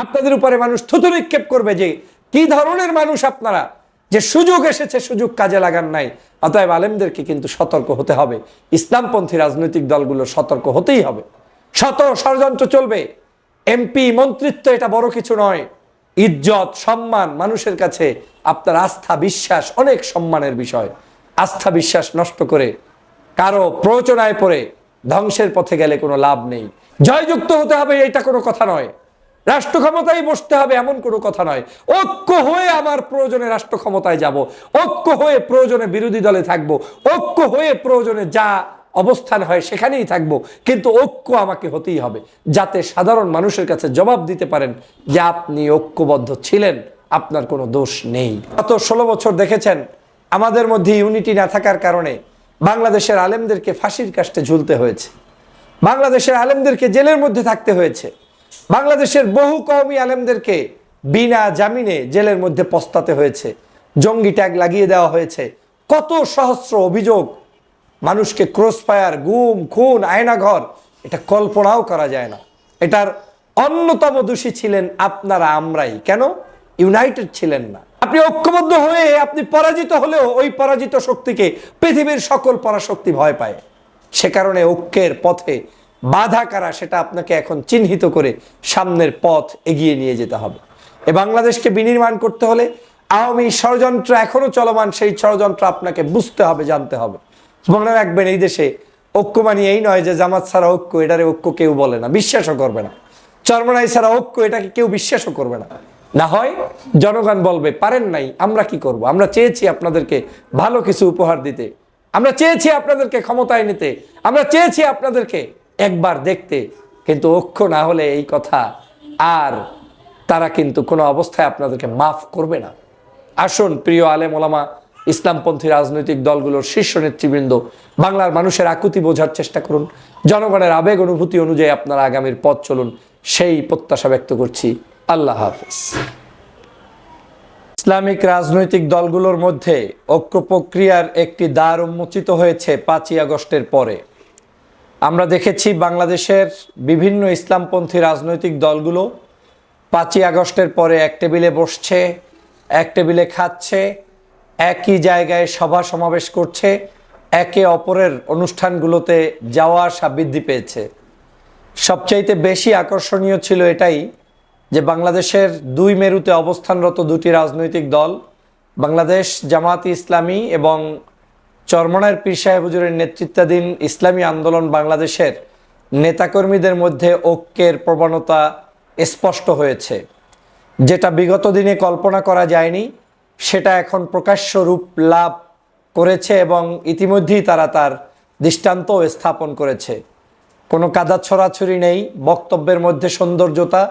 আপনাদের উপরে মানুষ থুতু নিক্ষেপ করবে যে, কি ধরনের মানুষ আপনারা? যে সুযোগ এসেছে, সুযোগ কাজে লাগান নাই। অতএব আলেমদেরকে কিন্তু সতর্ক হতে হবে। ইসলামপন্থী রাজনৈতিক দলগুলো সতর্ক হতেই হবে। শত ষড়যন্ত্র চলবে। এমপি, মন্ত্রিত্ব এটা বড় কিছু নয়। ইজ্জত, সম্মান, মানুষের কাছে আপনার আস্থা, বিশ্বাস অনেক সম্মানের বিষয়। আস্থা, বিশ্বাস নষ্ট করে কারও প্ররোচনায় পড়ে ধ্বংসের পথে গেলে কোনো লাভ নেই। জয়যুক্ত হতে হবে, এটা কোনো কথা নয়। রাষ্ট্র ক্ষমতায় বসতে হবে এমন কোনো কথা নয়। ঐক্য হয়ে আমার প্রয়োজনে রাষ্ট্র ক্ষমতায় যাব। ঐক্য হয়ে প্রয়োজনে বিরোধী দলে থাকব। ঐক্য হয়ে প্রয়োজনে যা অবস্থান হয় সেখানেই থাকব। কিন্তু ঐক্য আমাকে হতেই হবে, যাতে সাধারণ মানুষের কাছে জবাব দিতে পারেন যে আপনি ঐক্যবদ্ধ ছিলেন, আপনার কোনো দোষ নেই। গত ষোলো বছর দেখেছেন, আমাদের মধ্যে ইউনিটি না থাকার কারণে বাংলাদেশের আলেমদেরকে ফাঁসির কাষ্টে ঝুলতে হয়েছে। বাংলাদেশের আলেমদেরকে জেলের মধ্যে থাকতে হয়েছে। বাংলাদেশের বহু কওমি আলেমদেরকে বিনা জামিনে জেলের মধ্যে পস্তাতে হয়েছে। জঙ্গি ট্যাগ লাগিয়ে দেওয়া হয়েছে। কত সহস্র অভিযোগ মানুষকে ক্রস ফায়ার গুম, খুন, আয়নাঘর, এটা কল্পনাও করা যায় না। এটার অন্যতম দোষী ছিলেন আপনারা, আমরাই। কেন? ইউনাইটেড ছিলেন না। আপনি ঐক্যবদ্ধ হয়ে আপনি পরাজিত হলেও ওই পরাজিত শক্তিকে পৃথিবীর সকল পরাশক্তি ভয় পায়। সে কারণে ঐক্যের পথে বাধা কারা সেটা আপনাকে এখন চিহ্নিত করে সামনের পথ এগিয়ে নিয়ে যেতে হবে। এ বাংলাদেশকে বিনির্মাণ করতে হলে আওয়ামী ষড়যন্ত্র এখনও চলমান, সেই ষড়যন্ত্র আপনাকে বুঝতে হবে, জানতে হবে। মনে রাখবেন, এই দেশে ঐক্য মানে এই নয় যে জামাত ছাড়া ঐক্য, এটারে ঐক্য কেউ বলে না, বিশ্বাসও করবে না। চরমনাই ছাড়া ঐক্য, এটাকে কেউ বিশ্বাসও করবে না। না হয় জনগণ বলবে, পারেন নাই, আমরা কি করব? আমরা চেয়েছি আপনাদেরকে ভালো কিছু উপহার দিতে। আমরা চেয়েছি আপনাদেরকে ক্ষমতায় নিতে। আমরা চেয়েছি আপনাদেরকে একবার দেখতে, কিন্তু অক্ষ না হলে এই কথা আর তারা কিন্তু কোনো অবস্থায় আপনাদেরকে মাফ করবে না। আসুন, প্রিয় আলেম ওলামা, ইসলামপন্থী রাজনৈতিক দলগুলোর শীর্ষ নেতৃবৃন্দ, বাংলার মানুষের আকুতি বোঝার চেষ্টা করুন। জনগণের আবেগ অনুভূতি অনুযায়ী আপনারা আগামীর পথ চলুন। সেই প্রত্যাশা ব্যক্ত করছি। আল্লাহ হাফিজ। ইসলামিক রাজনৈতিক দলগুলোর মধ্যে ঐক্য প্রক্রিয়ার একটি দ্বার উন্মোচিত হয়েছে পাঁচই আগস্টের পরে। আমরা দেখেছি বাংলাদেশের বিভিন্ন ইসলামপন্থী রাজনৈতিক দলগুলো পাঁচই আগস্টের পরে এক টেবিলে বসছে, এক টেবিলে খাচ্ছে, একই জায়গায় সভা সমাবেশ করছে, একে অপরের অনুষ্ঠানগুলোতে যাওয়া আসা বৃদ্ধি পেয়েছে। সবচাইতে বেশি আকর্ষণীয় ছিল এটাই যে বাংলাদেশের দুই মেরুতে অবস্থানরত দুটি রাজনৈতিক দল, বাংলাদেশ জামাত ইসলামী এবং চরমনার পীর সাহেব হুজুরের নেতৃত্বাধীন ইসলামী আন্দোলন বাংলাদেশের নেতাকর্মীদের মধ্যে ঐক্যের প্রবণতা স্পষ্ট হয়েছে। যেটা বিগত দিনে কল্পনা করা যায়নি, সেটা এখন প্রকাশ্য রূপ লাভ করেছে এবং ইতিমধ্যেই তারা তার দৃষ্টান্ত স্থাপন করেছে। কোনো কাদা ছড়াছড়ি নেই, বক্তব্যের মধ্যে সৌন্দর্যতা,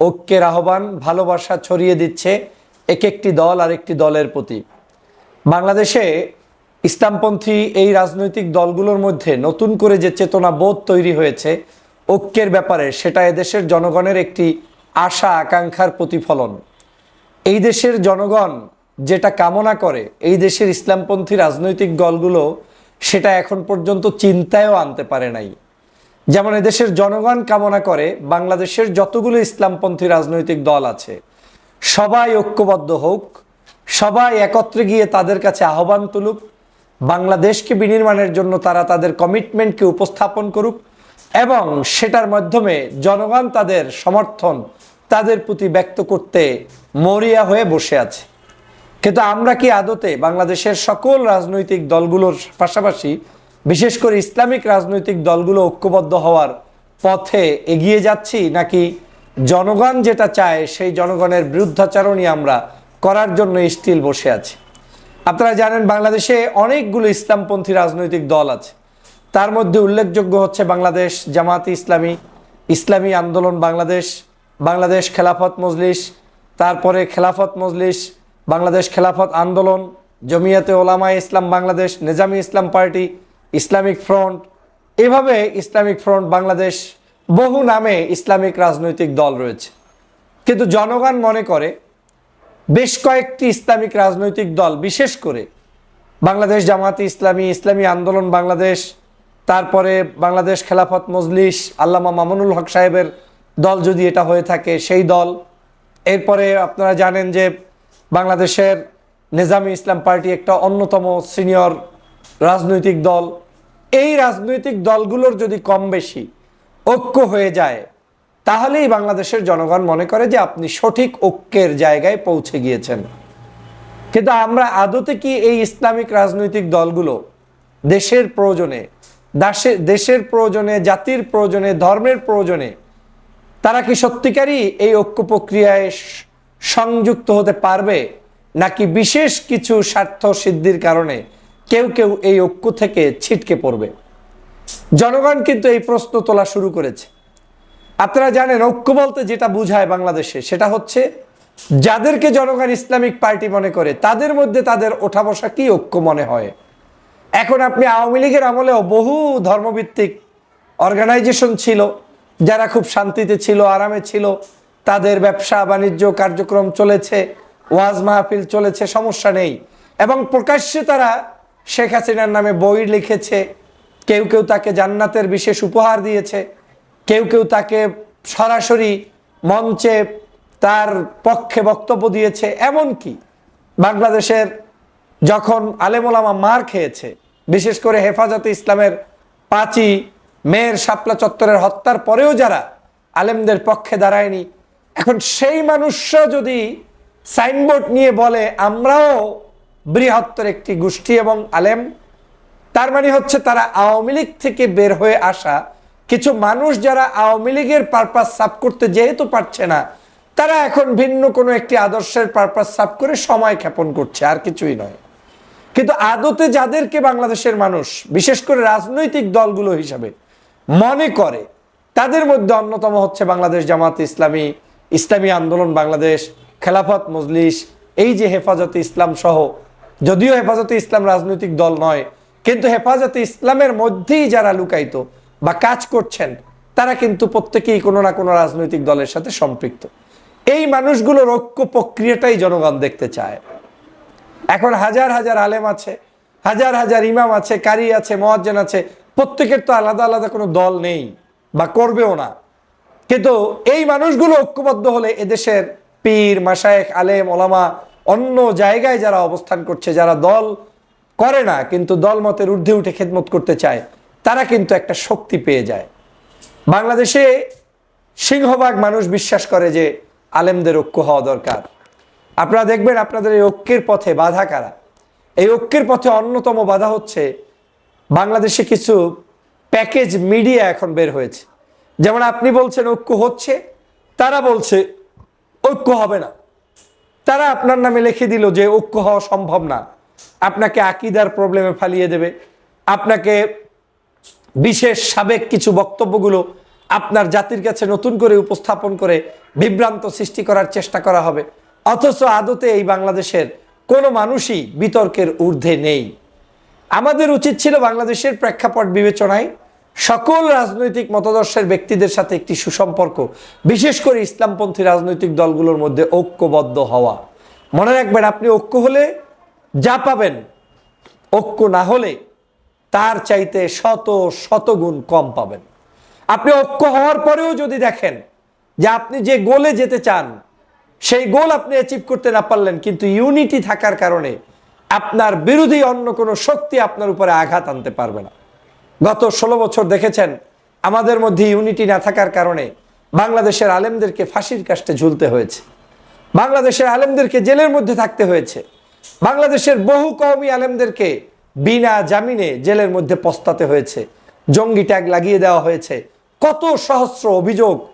ঐক্যের আহ্বান, ভালোবাসা ছড়িয়ে দিচ্ছে এক একটি দল আর একটি দলের প্রতি। বাংলাদেশে ইসলামপন্থী এই রাজনৈতিক দলগুলোর মধ্যে নতুন করে যে চেতনা বোধ তৈরি হয়েছে, ঐক্যের ব্যাপারে সেটা এদেশের জনগণের একটি আশা আকাঙ্ক্ষার প্রতিফলন। এই দেশের জনগণ যেটা কামনা করে, এই দেশের ইসলামপন্থী রাজনৈতিক দলগুলো সেটা এখন পর্যন্ত চিন্তায়ও আনতে পারে নাই। যেমন এদেশের জনগণ কামনা করে, বাংলাদেশের যতগুলো ইসলামপন্থী রাজনৈতিক দল আছে, সবাই ঐক্যবদ্ধ হোক, সবাই একত্রে গিয়ে তাদের কাছে আহ্বান তুলুক বাংলাদেশকে বিনির্মাণের জন্য তারা তাদের কমিটমেন্টকে উপস্থাপন করুক এবং সেটার মাধ্যমে জনগণ তাদের সমর্থন তাদের প্রতি ব্যক্ত করতে মরিয়া হয়ে বসে আছে। কিন্তু আমরা কি আদতে বাংলাদেশের সকল রাজনৈতিক দলগুলোর পাশাপাশি, বিশেষ করে ইসলামিক রাজনৈতিক দলগুলো ঐক্যবদ্ধ হওয়ার পথে এগিয়ে যাচ্ছি, নাকি জনগণ যেটা চায় সেই জনগণের বিরুদ্ধাচারণই আমরা করার জন্য স্টিল বসে আছি? আপনারা জানেন বাংলাদেশে অনেকগুলো ইসলামপন্থী রাজনৈতিক দল আছে। তার মধ্যে উল্লেখযোগ্য হচ্ছে বাংলাদেশ জামাতি ইসলামী ইসলামী আন্দোলন বাংলাদেশ বাংলাদেশ খেলাফত মজলিস, তারপরে Khelafat Majlis, Bangladesh Khelafat Andolan, Jamiate Ulama Islam Bangladesh, Nizami Islam Party, Islamic Front. এভাবে ইসলামিক ফ্রন্ট বাংলাদেশ বহু নামে ইসলামিক রাজনৈতিক দল রয়েছে। কিন্তু জনগণ মনে করে বেশ কয়েকটি ইসলামিক রাজনৈতিক দল, বিশেষ করে বাংলাদেশ জামাতি ইসলামী ইসলামী আন্দোলন বাংলাদেশ, তারপরে বাংলাদেশ খেলাফত মজলিস, আল্লামা মামুনুল হক সাহেবের দল যদি এটা হয়ে থাকে, সেই দল। এরপরে আপনারা জানেন যে বাংলাদেশের নিজামী ইসলাম পার্টি একটা অন্যতম সিনিয়র রাজনৈতিক দল। এই রাজনৈতিক দলগুলোর যদি কম বেশি ঐক্য হয়ে যায় তাহলেই বাংলাদেশের জনগণ মনে করে যে আপনি সঠিক ঐক্যের জায়গায় পৌঁছে গিয়েছেন। কিন্তু আমরা আদতে কি এই ইসলামিক রাজনৈতিক দলগুলো দেশের প্রয়োজনে, দাসে দেশের প্রয়োজনে, জাতির প্রয়োজনে, ধর্মের প্রয়োজনে, তারা কি সত্যিকারই এই ঐক্য প্রক্রিয়ায় সংযুক্ত হতে পারবে? নাকি বিশেষ কিছু স্বার্থ সিদ্ধির কারণে কেউ কেউ এই ঐক্য থেকে ছিটকে পড়বে? জনগণ কিন্তু এই প্রশ্ন তোলা শুরু করেছে। আপনারা জানেন ঐক্য বলতে যেটা বুঝায় বাংলাদেশে, সেটা হচ্ছে যাদেরকে জনগণ ইসলামিক পার্টি মনে করে, তাদের মধ্যে তাদের ওঠা বসা কি ঐক্য মনে হয়? এখন আপনি আওয়ামী লীগের আমলেও বহু ধর্মভিত্তিক অর্গানাইজেশন ছিল, যারা খুব শান্তিতে ছিল, আরামে ছিল, তাদের ব্যবসা, বাণিজ্য কার্যক্রম চলেছে, ওয়াজ মাহফিল চলেছে, সমস্যা নেই। এবং প্রকাশ্যে তারা শেখ হাসিনার নামে বই লিখেছে, কেউ কেউ তাকে জান্নাতের বিশেষ উপহার দিয়েছে। কেউ কেউ তাকে সরাসরি মঞ্চে তার পক্ষে বক্তব্য দিয়েছে, এমনকি বাংলাদেশের যখন আলেমোলামা মার খেয়েছে, বিশেষ করে হেফাজতে ইসলামের পাঁচই মেয়ের শাপলা চত্বরের হত্যার পরেও যারা আলেমদের পক্ষে দাঁড়ায়নি, এখন সেই মানুষরা যদি সাইনবোর্ড নিয়ে বলে, আমরাও বৃহত্তর একটি গোষ্ঠী এবং আলেম, তার মানে হচ্ছে তারা আওয়ামী লীগ থেকে বের হয়ে আসা কিছু মানুষ যারা আওয়ামী লীগের পারপাস সাফ করতে যেহেতু পারছে না, তারা এখন ভিন্ন কোনো একটি আদর্শের পারপাস সাফ করে সময় ক্ষেপণ করছে, আর কিছুই নয়। কিন্তু আদতে যাদেরকে বাংলাদেশের মানুষ, বিশেষ করে রাজনৈতিক দলগুলো হিসাবে মনে করে, তাদের মধ্যে অন্যতম হচ্ছে বাংলাদেশ জামাত ইসলামী ইসলামী আন্দোলন বাংলাদেশ, খেলাফত মজলিস, এই যে হেফাজতে ইসলাম সহ, যদিও হেফাজতে ইসলাম রাজনৈতিক দল নয়, কিন্তু হেফাজতে ইসলামের মধ্যেই যারা লুকায়িত বা কাজ করছেন, তারা কিন্তু প্রত্যেকেই কোনো না কোনো রাজনৈতিক দলের সাথে সম্পৃক্ত। এই মানুষগুলোর ঐক্য প্রক্রিয়াটাই জনগণ দেখতে চায়। এখন হাজার হাজার আলেম আছে, হাজার হাজার ইমাম আছে, কারি আছে, মহাজ্জেন আছে, প্রত্যেকের তো আলাদা আলাদা কোনো দল নেই বা করবেও না। কিন্তু এই মানুষগুলো ঐক্যবদ্ধ হলে এদেশের পীর মাসায়েক আলেম, ওলামা, অন্য জায়গায় যারা অবস্থান করছে, যারা দল করে না, কিন্তু দল মতের ঊর্ধ্বে উঠে খেদমত করতে চায় তারা কিন্তু একটা শক্তি পেয়ে যায়। বাংলাদেশে সিংহভাগ মানুষ বিশ্বাস করে যে আলেমদের ঐক্য হওয়া দরকার। আপনারা দেখবেন আপনাদের এই ঐক্যের পথে বাধা কারা? এই ঐক্যের পথে অন্যতম বাধা হচ্ছে বাংলাদেশে কিছু প্যাকেজ মিডিয়া এখন বের হয়েছে। যেমন আপনি বলছেন ঐক্য হচ্ছে, তারা বলছে ঐক্য হবে না। তারা আপনার নামে লিখে দিল যে ঐক্য হওয়া সম্ভব না। আপনাকে আকিদার প্রবলেমে ফালিয়ে দেবে। আপনাকে বিশেষ সাবেক কিছু বক্তব্যগুলো আপনার জাতির কাছে নতুন করে উপস্থাপন করে বিভ্রান্ত সৃষ্টি করার চেষ্টা করা হবে। অথচ আদতে এই বাংলাদেশের কোনো মানুষই বিতর্কের ঊর্ধ্বে নেই। আমাদের উচিত ছিল বাংলাদেশের প্রেক্ষাপট বিবেচনায় সকল রাজনৈতিক মতাদর্শের ব্যক্তিদের সাথে একটি সুসম্পর্ক, বিশেষ করে ইসলামপন্থী রাজনৈতিক দলগুলোর মধ্যে ঐক্যবদ্ধ হওয়া। মনে রাখবেন, আপনি ঐক্য হলে যা পাবেন, ঐক্য না হলে তার চাইতে শত শত গুণ কম পাবেন। আপনি ঐক্য হওয়ার পরেও যদি দেখেন যে আপনি যে গোলে যেতে চান, সেই গোল আপনি অ্যাচিভ করতে না পারলেন, কিন্তু ইউনিটি থাকার কারণে আপনার বিরোধী অন্য কোনো শক্তি আপনার উপরে আঘাত আনতে পারবে না। গত ষোলো বছর দেখেছেন, আমাদের মধ্যে ইউনিটি না থাকার কারণে বাংলাদেশের আলেমদেরকে ফাঁসির কাষ্টে ঝুলতে হয়েছে। বাংলাদেশের আলেমদেরকে জেলের মধ্যে থাকতে হয়েছে। বাংলাদেশের বহু কওমি আলেমদেরকে বিনা জামিনে জেলের মধ্যে পস্তাতে হয়েছে। জঙ্গি ট্যাগ লাগিয়ে দেওয়া হয়েছে। কত সহস্র অভিযোগ।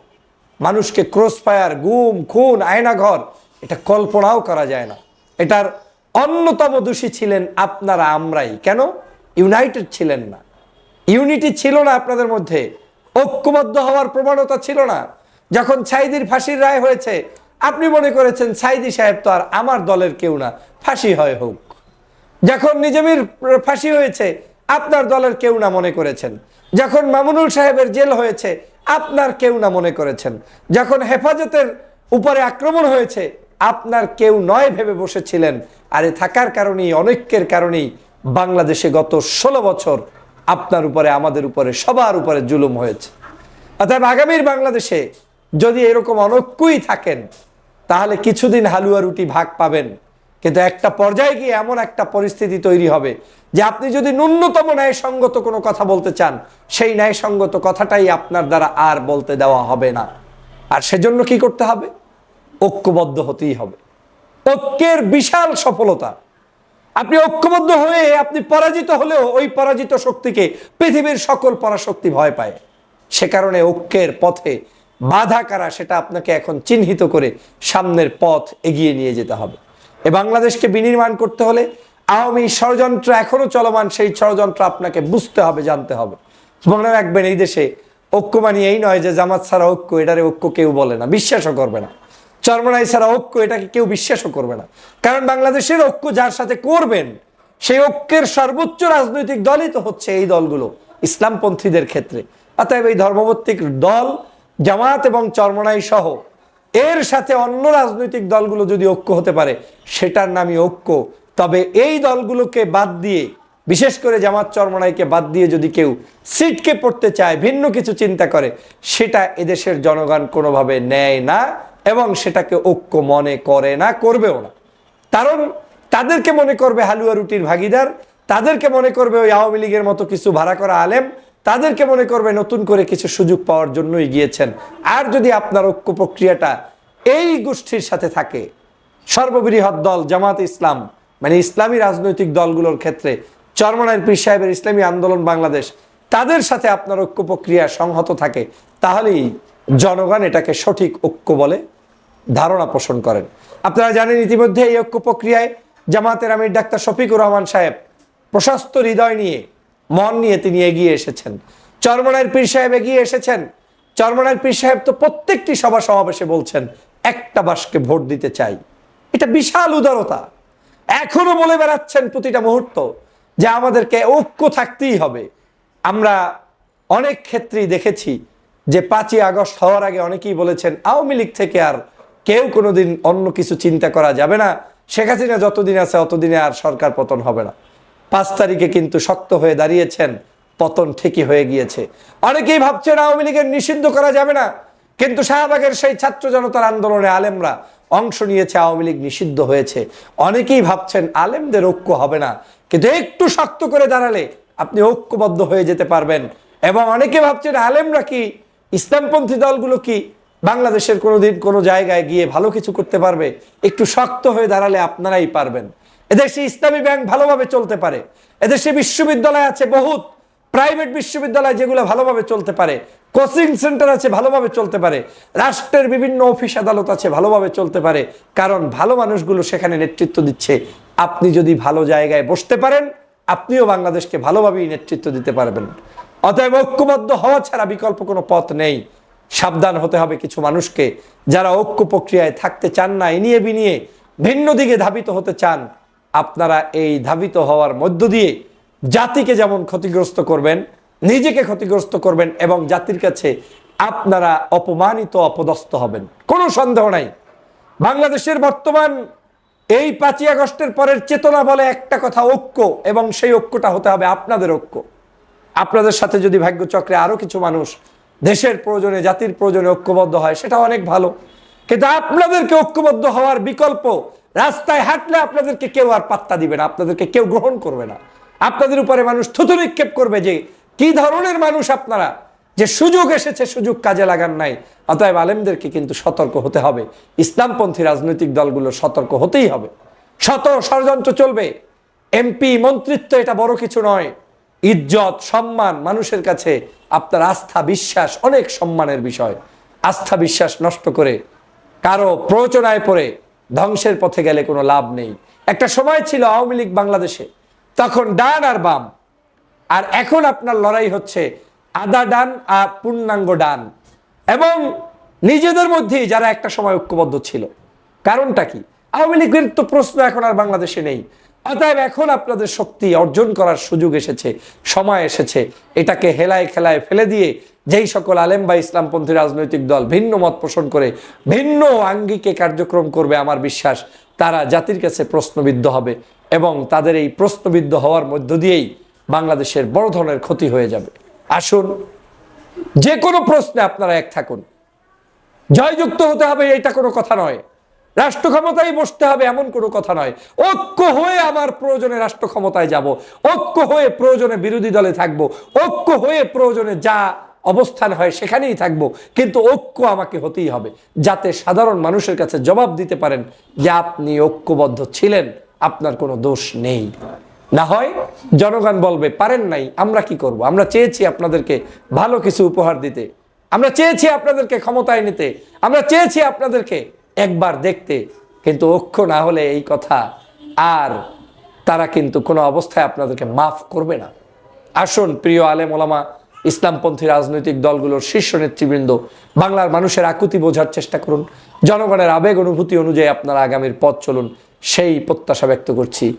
মানুষকে ক্রস ফায়ার গুম, খুন, আয়নাঘর, এটা কল্পনাও করা যায় না। এটার অন্যতম দোষী ছিলেন আপনারা, আমরাই। কেন? ইউনাইটেড ছিলেন না। ইউনিটি ছিল না আপনাদের মধ্যে। ঐক্যবদ্ধ হওয়ার প্রবণতা ছিল না। যখন সাইদির ফাঁসির রায় হয়েছে, আপনি মনে করেছেন সাইদি সাহেব তো আর আমার দলের কেউ না। ফাঁসি হয় হোক। যখন নিজামীর ফাঁসি হয়েছে, আপনার দলের কেউ না মনে করেছেন। যখন মামুনুল সাহেবের জেল হয়েছে, আপনার কেউ না মনে করেছেন। যখন হেফাজতের উপরে আক্রমণ হয়েছে, আপনার কেউ নয় ভেবে বসেছিলেন। আরে থাকার কারণেই, অনৈক্যের কারণেই বাংলাদেশে গত ষোলো বছর আপনার উপরে, আমাদের উপরে, সবার উপরে জুলুম হয়েছে। অর্থাৎ আগামীর বাংলাদেশে যদি এরকম অনৈক্যই থাকেন, তাহলে কিছুদিন হালুয়া রুটি ভাগ পাবেন। কিন্তু একটা পর্যায়ে গিয়ে এমন একটা পরিস্থিতি তৈরি হবে যে আপনি যদি ন্যূনতম ন্যায়সঙ্গত কোনো কথা বলতে চান, সেই ন্যায়সঙ্গত কথাটাই আপনার দ্বারা আর বলতে দেওয়া হবে না। আর সেজন্য কি করতে হবে? ঐক্যবদ্ধ হতেই হবে। ঐক্যের বিশাল সফলতা। আপনি ঐক্যবদ্ধ হয়ে আপনি পরাজিত হলেও ওই পরাজিত শক্তিকে পৃথিবীর সকল পরাশক্তি ভয় পায়। সে কারণে ঐক্যের পথে বাধা কারা, সেটা আপনাকে এখন চিহ্নিত করে সামনের পথ এগিয়ে নিয়ে যেতে হবে। এ বাংলাদেশকে বিনির্মাণ করতে হলে আওয়ামী ষড়যন্ত্র এখনও চলমান, সেই ষড়যন্ত্র আপনাকে বুঝতে হবে, জানতে হবে। মনে রাখবেন, এই দেশে ঐক্য মানে এই নয় যে জামাত ছাড়া ঐক্য, এটারে ঐক্য কেউ বলে না, বিশ্বাসও করবে না। চরমনাই ছাড়া ঐক্য, এটাকে কেউ বিশ্বাসও করবে না। কারণ বাংলাদেশের ঐক্য যার সাথে করবেন, সেই ঐক্যের সর্বোচ্চ রাজনৈতিক দলই তো হচ্ছে এই দলগুলো, ইসলামপন্থীদের ক্ষেত্রে। অতএব এই ধর্মভিত্তিক দল, জামাত এবং চরমনাই সহ এর সাথে অন্য রাজনৈতিক দলগুলো যদি ঐক্য হতে পারে, সেটার নামই ঐক্য। তবে এই দলগুলোকে বাদ দিয়ে, বিশেষ করে জামাত চরমনাইকে বাদ দিয়ে যদি কেউ সিটকে পড়তে চায়, ভিন্ন কিছু চিন্তা করে, সেটা এদেশের জনগণ কোনোভাবে নেয় না এবং সেটাকে ঐক্য মনে করে না, করবেও না। কারণ তাদেরকে মনে করবে হালুয়া রুটির ভাগিদার, তাদেরকে মনে করবে ওই আওয়ামী লীগের মতো কিছু ভাড়া করা আলেম তাদেরকে মনে করবে নতুন করে কিছু সুযোগ পাওয়ার জন্যই গিয়েছেন। আর যদি আপনার ঐক্য প্রক্রিয়াটা এই গোষ্ঠীর সাথে থাকে, সর্ববৃহৎ দল জামাত ইসলাম মানে ইসলামী রাজনৈতিক দলগুলোর ক্ষেত্রে চরমনার পীর সাহেবের ইসলামী আন্দোলন বাংলাদেশ, তাদের সাথে আপনার ঐক্য প্রক্রিয়া সংহত থাকে, তাহলেই জনগণ এটাকে সঠিক ঐক্য বলে ধারণা পোষণ করেন। আপনারা জানেন ইতিমধ্যে এই ঐক্য প্রক্রিয়ায় জামাতের আমির ডাক্তার শফিকুর রহমান সাহেব প্রশস্ত হৃদয় নিয়ে মন নিয়ে তিনি এগিয়ে এসেছেন। চরমনার পীর সাহেব এগিয়ে এসেছেন। চরমনার পীর সাহেব তো প্রত্যেকটি সভা সমাবেশে বলছেন, একটা বাসকে ভোট দিতে চাই। এটা বিশাল উদারতা। এখনও বলে বেড়াচ্ছেন প্রতিটা মুহূর্ত যে আমাদেরকে ঐক্য থাকতেই হবে। আমরা অনেক ক্ষেত্রেই দেখেছি যে পাঁচই আগস্ট হওয়ার আগে অনেকেই বলেছেন, আওয়ামী লীগ থেকে আর কেউ কোনোদিন অন্য কিছু চিন্তা করা যাবে না। শেখ হাসিনা যতদিন আছে, অতদিনে আর সরকার পতন হবে না। পাঁচ তারিখে কিন্তু শক্ত হয়ে দাঁড়িয়েছেন, পতন ঠিকই হয়ে গিয়েছে। অনেকেই ভাবছেন আওয়ামী লীগের নিষিদ্ধ করা যাবে না, কিন্তু শাহবাগের সেই ছাত্র জনতার আন্দোলনে আলেমরা অংশ নিয়েছে, আওয়ামী লীগ নিষিদ্ধ হয়েছে। অনেকেই ভাবছেন আলেমদের ঐক্য হবে না, কিন্তু একটু শক্ত করে দাঁড়ালে আপনি ঐক্যবদ্ধ হয়ে যেতে পারবেন। এবং অনেকে ভাবছেন আলেমরা কি, ইসলামপন্থী দলগুলো কি, বাংলাদেশের কোনোদিন কোনো জায়গায় গিয়ে ভালো কিছু করতে পারবে? একটু শক্ত হয়ে দাঁড়ালে আপনারাই পারবেন। এদেশে ইসলামী ব্যাংক ভালোভাবে চলতে পারে। এদেশে বিশ্ববিদ্যালয় আছে বহুত, প্রাইভেট বিশ্ববিদ্যালয় যেগুলো ভালোভাবে চলতে পারে। কোচিং সেন্টার আছে ভালোভাবে চলতে পারে। রাষ্ট্রের বিভিন্ন অফিস আদালত আছে ভালোভাবে চলতে পারে। কারণ ভালো মানুষগুলো সেখানে নেতৃত্ব দিচ্ছে। আপনি যদি ভালো জায়গায় বসতে পারেন, আপনিও বাংলাদেশকে ভালোভাবেই নেতৃত্ব দিতে পারবেন। অতএব ঐক্যবদ্ধ হওয়া ছাড়া বিকল্প কোনো পথ নেই। সাবধান হতে হবে কিছু মানুষকে। যারা ঐক্য প্রক্রিয়ায় থাকতে চান না এনিয়ে বিনিয়ে ভিন্ন দিকে ধাবিত হতে চান আপনারা এই ধাবিত হওয়ার মধ্য দিয়ে জাতিকে যেমন ক্ষতিগ্রস্ত করবেন, নিজেকে ক্ষতিগ্রস্ত করবেন এবং জাতির কাছে আপনারা অপমানিত, অপদস্থ হবেন। কোনো সন্দেহ নাই। বাংলাদেশের বর্তমান এই পাঁচই আগস্টের পরের চেতনা বলে একটা কথা ঐক্য, এবং সেই ঐক্যটা হতে হবে আপনাদের ঐক্য। আপনাদের সাথে যদি ভাগ্যচক্রে আরও কিছু মানুষ দেশের প্রয়োজনে, জাতির প্রয়োজনে ঐক্যবদ্ধ হয় সেটা অনেক ভালো। কিন্তু আপনাদেরকে ঐক্যবদ্ধ হওয়ার বিকল্প রাস্তায় হাঁটলে আপনাদেরকে কেউ আর পাত্তা দিবে না, আপনাদেরকে কেউ গ্রহণ করবে না। আপনাদের উপরে মানুষ থুতু নিক্ষেপ করবে যে, কি ধরনের মানুষ আপনারা? যে সুযোগ এসেছে, সুযোগ কাজে লাগান নাই। অতএব আলেমদেরকে কিন্তু সতর্ক হতে হবে। ইসলামপন্থী রাজনৈতিক দলগুলো সতর্ক হতেই হবে। শত ষড়যন্ত্র চলবে। এমপি, মন্ত্রিত্ব এটা বড় কিছু নয়। ইজ্জত, সম্মান, মানুষের কাছে আপনার আস্থা, বিশ্বাস অনেক সম্মানের বিষয়। আস্থা, বিশ্বাস নষ্ট করে কারও প্ররোচনায় পড়ে ধ্বংসের পথে গেলে কোনো লাভ নেই। একটা সময় ছিল আওয়ামী লীগ বাংলাদেশে, তখন ডান আর বাম। আর এখন আপনার লড়াই হচ্ছে আদা ডান আর পূর্ণাঙ্গ ডান। এবং নিজেদের মধ্যেই যারা একটা সময় ঐক্যবদ্ধ ছিল। কারণটা কি? আওয়ামী লীগের তো প্রশ্ন এখন আর বাংলাদেশে নেই। অতএব এখন আপনাদের শক্তি অর্জন করার সুযোগ এসেছে, সময় এসেছে। এটাকে হেলায় খেলায় ফেলে দিয়ে যেই সকল আলেম বা ইসলামপন্থী রাজনৈতিক দল ভিন্ন মত পোষণ করে, ভিন্ন আঙ্গিকে কার্যক্রম করবে আমার বিশ্বাস, তারা জাতির কাছে প্রশ্নবিদ্ধ হবে এবং তাদের এই প্রশ্নবিদ্ধ হওয়ার মধ্য দিয়েই বাংলাদেশের বড় ধরনের ক্ষতি হয়ে যাবে। আসুন যে কোনো প্রশ্নে আপনারা এক থাকুন। জয়যুক্ত হতে হবে এটা কোনো কথা নয়। রাষ্ট্র ক্ষমতায় বসতে হবে এমন কোনো কথা নয়। ঐক্য হয়ে আমার প্রয়োজনে রাষ্ট্র ক্ষমতায় যাব। ঐক্য হয়ে প্রয়োজনে বিরোধী দলে থাকব। ঐক্য হয়ে প্রয়োজনে যা অবস্থান হয়, সেখানেই থাকব। কিন্তু ঐক্য আমাকে হতেই হবে, যাতে সাধারণ মানুষের কাছে জবাব দিতে পারেন যে আপনি ঐক্যবদ্ধ ছিলেন, আপনার কোনো দোষ নেই। না হয় জনগণ বলবে, পারেন নাই, আমরা কি করব? আমরা চেয়েছি আপনাদেরকে ভালো কিছু উপহার দিতে। আমরা চেয়েছি আপনাদেরকে ক্ষমতায় নিতে। আমরা চেয়েছি আপনাদেরকে একবার দেখতে। কিন্তু ঐক্য না হলে এই কথা আর তারা কিন্তু কোনো অবস্থায় আপনাদেরকে মাফ করবে না। আসুন, প্রিয় আলেম ওলামা ইসলামপন্থী রাজনৈতিক দলগুলোর শীর্ষ নেতৃবৃন্দ, বাংলার মানুষের আকুতি বোঝার চেষ্টা করুন। জনগণের আবেগ অনুভূতি অনুযায়ী আপনারা আগামীর পথ চলুন, সেই প্রত্যাশা ব্যক্ত করছি।